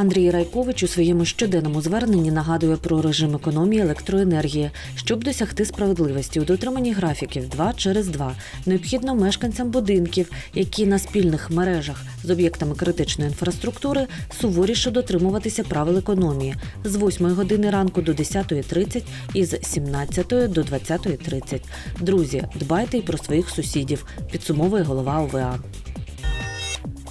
Андрій Райкович у своєму щоденному зверненні нагадує про режим економії електроенергії. Щоб досягти справедливості у дотриманні графіків 2 через 2, необхідно мешканцям будинків, які на спільних мережах з об'єктами критичної інфраструктури суворіше дотримуватися правил економії з 8 години ранку до 10.30 і з 17 до 20.30. Друзі, дбайте й про своїх сусідів, підсумовує голова ОВА.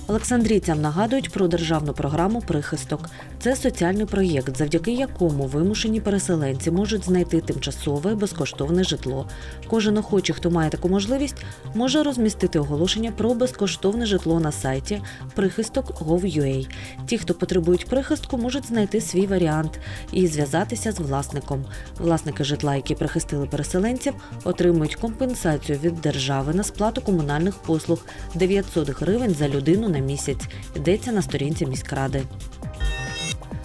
Олександрійцям нагадують про державну програму Прихисток. Це соціальний проєкт, завдяки якому вимушені переселенці можуть знайти тимчасове безкоштовне житло. Кожен охочий, хто має таку можливість, може розмістити оголошення про безкоштовне житло на сайті прихисток.gov.ua. Ті, хто потребують прихистку, можуть знайти свій варіант і зв'язатися з власником. Власники житла, які прихистили переселенців, отримують компенсацію від держави на сплату комунальних послуг 900 гривень за людину на місяць. Йдеться на сторінці міськради.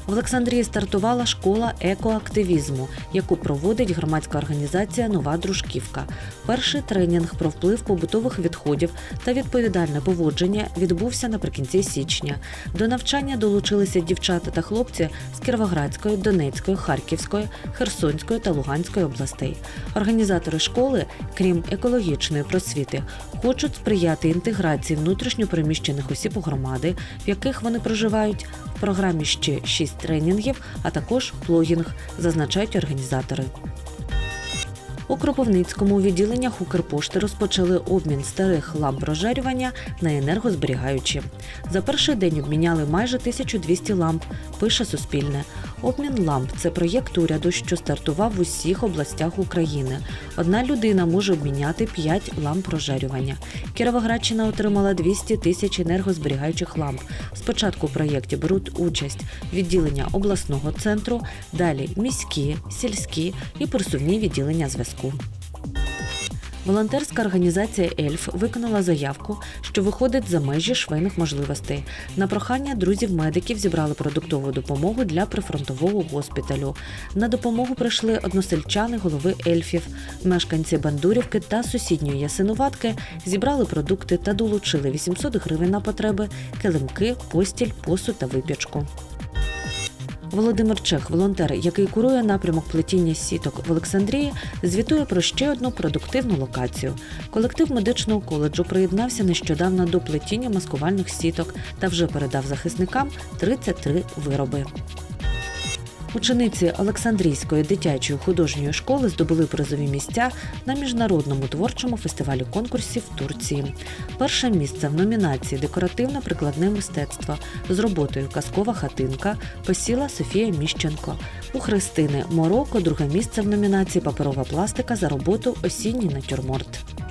В Олександрії стартувала школа екоактивізму, яку проводить громадська організація Нова Дружківка. Перший тренінг про вплив побутових відходів та відповідальне поводження відбувся наприкінці січня. До навчання долучилися дівчата та хлопці з Кіровоградської, Донецької, Харківської, Херсонської та Луганської областей. Організатори школи, крім екологічної просвіти, хочуть сприяти інтеграції внутрішньопереміщених осіб у громади, в яких вони проживають. Програмі ще шість тренінгів, а також плогінг, зазначають організатори. У Кропивницькому відділеннях Укрпошти розпочали обмін старих ламп розжарювання на енергозберігаючі. За перший день обміняли майже 1200 ламп, пише Суспільне. Обмін ламп це проєкт уряду, що стартував в усіх областях України. Одна людина може обміняти 5 ламп прожарювання. Кіровоградщина отримала 200 тисяч енергозберігаючих ламп. Спочатку в проєкті беруть участь відділення обласного центру, далі міські, сільські і пересувні відділення зв'язку. Волонтерська організація Ельф виконала заявку, що виходить за межі швейних можливостей. На прохання друзів медиків зібрали продуктову допомогу для прифронтового госпіталю. На допомогу прийшли односельчани голови ельфів. Мешканці Бандурівки та сусідньої Ясинуватки зібрали продукти та долучили 800 гривень на потреби, килимки, постіль, посуд та випічку. Володимир Чех, волонтер, який курує напрямок плетіння сіток в Олександрії, звітує про ще одну продуктивну локацію. Колектив медичного коледжу приєднався нещодавно до плетіння маскувальних сіток та вже передав захисникам 33 вироби. Учениці Олександрійської дитячої художньої школи здобули призові місця на міжнародному творчому фестивалі конкурсі в Турції. Перше місце в номінації Декоративно-прикладне мистецтво з роботою Казкова хатинка посіла Софія Міщенко. У Христини Мороко друге місце в номінації Паперова пластика за роботу Осінній натюрморт.